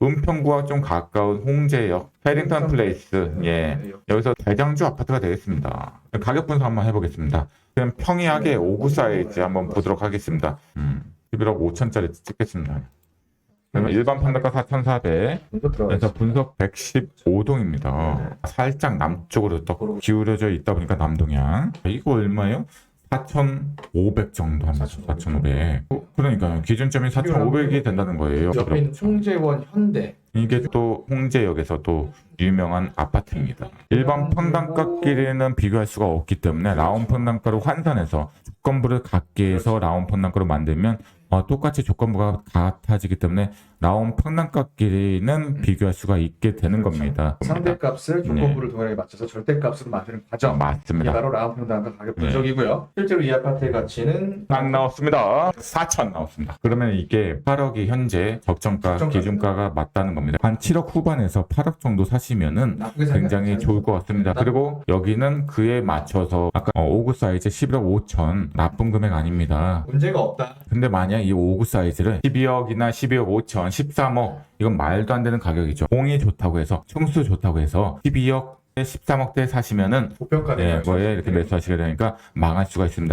은평구와 좀 가까운 홍제역, 해링턴 플레이스, 예. 여기서 대장주 아파트가 되겠습니다. 가격 분석 한번 해보겠습니다. 그럼 평이하게 5구 사이즈 한번 보도록 하겠습니다. 음, 11억 5천짜리 찍겠습니다. 그러면 일반 판단가 4,400, 이거 들어가 그래서. 분석 115동입니다. 살짝 남쪽으로 또 기울어져 있다 보니까 남동향. 이거 얼마예요? 4,500 정도 합니다. 4,500. 어, 그러니까요. 기준점이 4,500이 된다는 거예요. 옆에 있는 송재원 현대 이게 또 홍제역에서 또 유명한 아파트입니다. 일반 평당가끼리는 비교할 수가 없기 때문에 라운 평당가로 환산해서 조건부를 같게 해서 라운 평당가로 만들면 어, 똑같이 조건부가 같아지기 때문에 라운 평당가끼리는 비교할 수가 있게 되는 겁니다. 상대값을 조건부를 동일하게 맞춰서 절대값으로 만드는 과정 이게 맞습니다. 바로 라운 평당가 가격 네. 분석이고요. 실제로 이 아파트의 가치는 안 나왔습니다. 4천 나왔습니다. 그러면 이게 8억이 현재 적정가 적정가. 기준가가 맞다는 겁니다. 한 7억 후반에서 8억 정도 사시면은 나쁘게 생각 굉장히 안 좋을 것 같습니다. 그리고 여기는 그에 맞춰서 아까 어, 5구 사이즈 11억 5천 나쁜 금액 아닙니다. 문제가 없다. 근데 만약 이 5구 사이즈를 12억이나 12억 5천, 13억 이건 말도 안 되는 가격이죠. 공이 좋다고 해서 층수 좋다고 해서 12억 13억대 사시면은 고평가는 네, 거에 이렇게 매수하시게 되니까 망할 수가 있습니다.